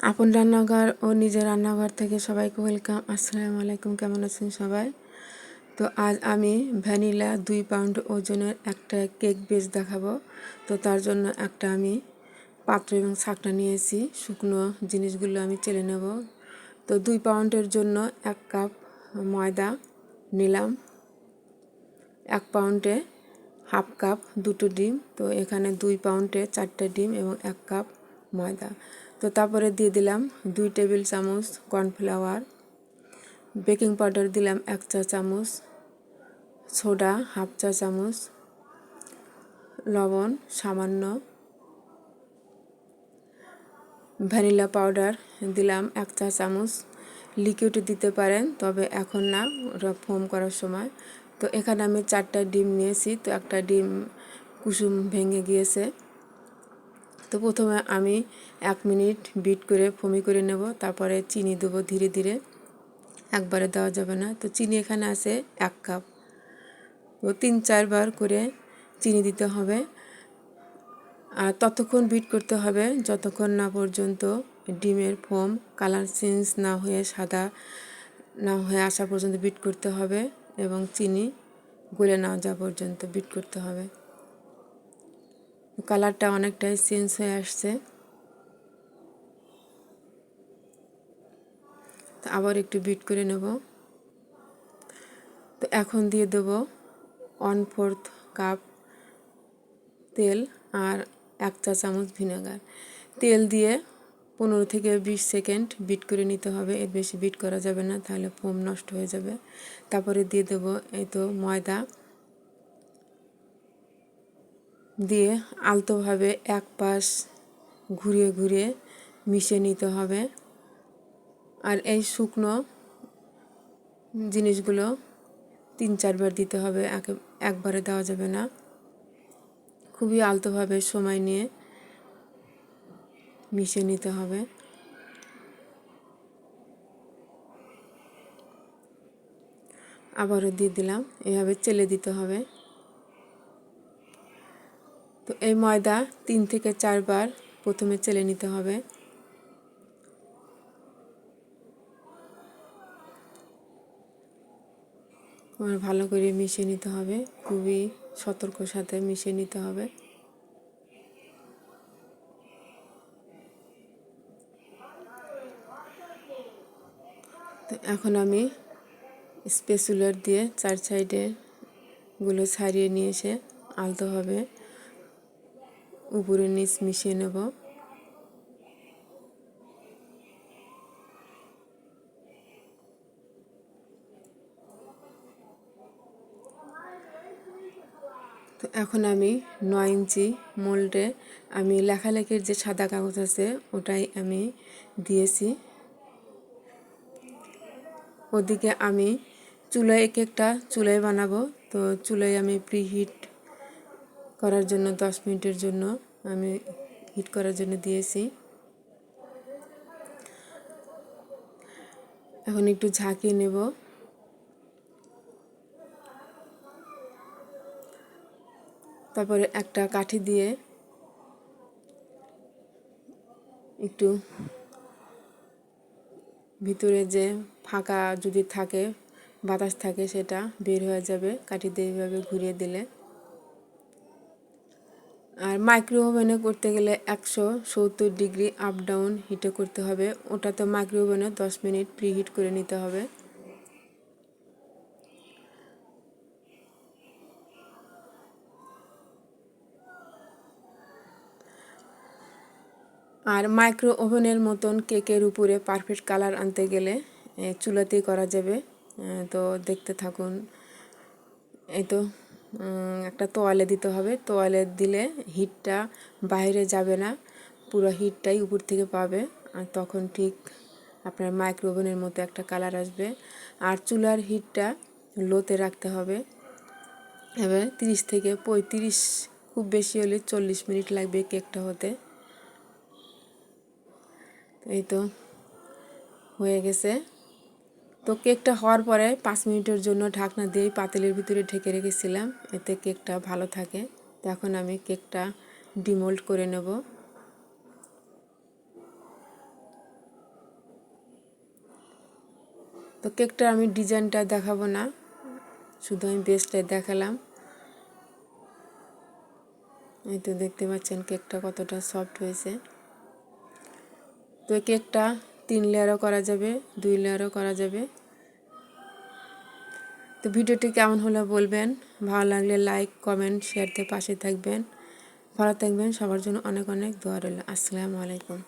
আপন রান্নাঘর ও নিজের রান্নাঘর থেকে সবাইকে ওয়েলকাম আসসালামু আলাইকুম, কেমন আছেন সবাই? তো আজ আমি ভ্যানিলা দুই পাউন্ড ওজনের একটা কেক বেস দেখাবো। তো তার জন্য একটা আমি পাত্র এবং ছাকটা নিয়েছি, শুকনো জিনিসগুলো আমি চেলে নেব। তো দুই পাউন্ডের জন্য এক কাপ ময়দা নিলাম, এক পাউন্ডে হাফ কাপ দুটো ডিম। তো এখানে দুই পাউন্ডে চারটে ডিম এবং এক কাপ ময়দা। তো তারপরে দিয়ে দিলাম দুই টেবিল চামচ কর্নফ্লাওয়ার। বেকিং পাউডার দিলাম এক চা চামচ। সোডা হাফ চা চামচ। লবণ সামান্য। ভ্যানিলা পাউডার দিলাম এক চা চামচ। লিকুইড দিতে পারেন, তবে এখন না, ওটা ফোম করার সময়। তো এখানে আমি চারটা ডিম নিয়েছি, তো একটা ডিম কুসুম ভেঙে গিয়েছে। তো প্রথমে আমি এক মিনিট বিট করে ফমি করে নেব, তারপরে চিনি দেবো ধীরে ধীরে। একবারে দেওয়া যাবে না। তো চিনি এখানে আছে এক কাপ। তো তিন চারবার করে চিনি দিতে হবে। আর ততক্ষণ বিট করতে হবে যতক্ষণ না পর্যন্ত ডিমের ফোম কালার চেঞ্জ না হয়ে সাদা না হয়ে আসা পর্যন্ত বিট করতে হবে এবং চিনি গলে না যাওয়া পর্যন্ত বিট করতে হবে। কালারটা অনেকটাই চেঞ্জ হয়ে আসছে। আবার একটু বিট করে নেব। তো এখন দিয়ে দেব ওয়ান ফোর্থ কাপ তেল আর এক চা চামচ ভিনেগার। তেল দিয়ে পনেরো থেকে বিশ সেকেন্ড বিট করে নিতে হবে। এর বেশি বিট করা যাবে না, তাহলে ফোম নষ্ট হয়ে যাবে। তারপরে দিয়ে দেবো এই তো ময়দা। দিয়ে আলতোভাবে এক পাশ ঘুরিয়ে ঘুরিয়ে মিশিয়ে নিতে হবে। আর এই শুকনো জিনিসগুলো তিন চারবার দিতে হবে একবারে দেওয়া যাবে না। খুবই আলতোভাবে সময় নিয়ে মিশিয়ে নিতে হবে। আবারও দিয়ে দিলাম, এভাবে চেলে দিতে হবে। তো এই ময়দা তিন থেকে চারবার প্রথমে চেলে নিতে হবে। আমার ভালো করে মিশিয়ে নিতে হবে। খুবই সতর্ক সাথে মিশিয়ে নিতে হবে। তো এখন আমি স্পেসুলার দিয়ে চার সাইডে গুলো ছাড়িয়ে নিয়ে এসে আলতোভাবে উপরে নিচ মিশিয়ে নেব তো এখন আমি নয় ইঞ্চি মোল্ডে আমি লেখালেখির যে সাদা কাগজ আছে ওটাই আমি দিয়েছি ওদিকে আমি চুলায় এক একটা চুলায় বানাবো তো চুলায় আমি প্রিহিট করার জন্য, দশ মিনিটের জন্য আমি হিট করার জন্য দিয়েছি। এখন একটু ঝাঁকিয়ে নেব। তারপরে একটা কাঠি দিয়ে একটু ভিতরে যে ফাঁকা যদি থাকে, বাতাস থাকে, সেটা বের হয়ে যাবে। কাঠি দিয়ে এইভাবে ঘুরিয়ে দিলে আর মাইক্রো ওভেনে করতে গেলে একশো সত্তর ডিগ্রি আপ ডাউন হিটে করতে হবে। ওটা তো মাইক্রো ওভেনে দশ মিনিট প্রি হিট করে নিতে হবে। আর মাইক্রো ওভেনের মতন কেকের উপরে পারফেক্ট কালার আনতে গেলে চুলাতেই করা যাবে। তো দেখতে থাকুন। এই তো একটা তোয়ালে দিতে হবে। তোয়ালে দিলে হিটটা বাইরে যাবে না, পুরো হিটটাই উপর থেকে পাবে। আর তখন ঠিক আপনার মাইক্রো ওভেনের মতো একটা কালার আসবে। আর চুলার হিটটা লোতে রাখতে হবে। এবার তিরিশ থেকে পঁয়ত্রিশ, খুব বেশি হলে চল্লিশ মিনিট লাগবে কেকটা হতে। এই তো হয়ে গেছে। তো কেকটা হওয়ার পরে পাঁচ মিনিটের জন্য ঢাকনা দিয়ে পাতিলের ভিতরে ঢেকে রেখেছিলাম, এতে কেকটা ভালো থাকে। তো এখন আমি কেকটা ডিমোল্ড করে নেব। তো কেকটা আমি ডিজাইনটা দেখাবো না, শুধু আমি বেস্টটা দেখালাম। এই তো দেখতে পাচ্ছেন কেকটা কতটা সফট হয়েছে। তো কেকটা তিন লেয়ারও করা যাবে, দুই লেয়ারও করা যাবে। তো ভিডিওটি কেমন হলো বলবেন, ভালো লাগলে লাইক কমেন্ট শেয়ারতে পাশে থাকবেন। ভালো থাকবেন, সবার জন্য অনেক অনেক দোয়া রইল। আসসালামু আলাইকুম।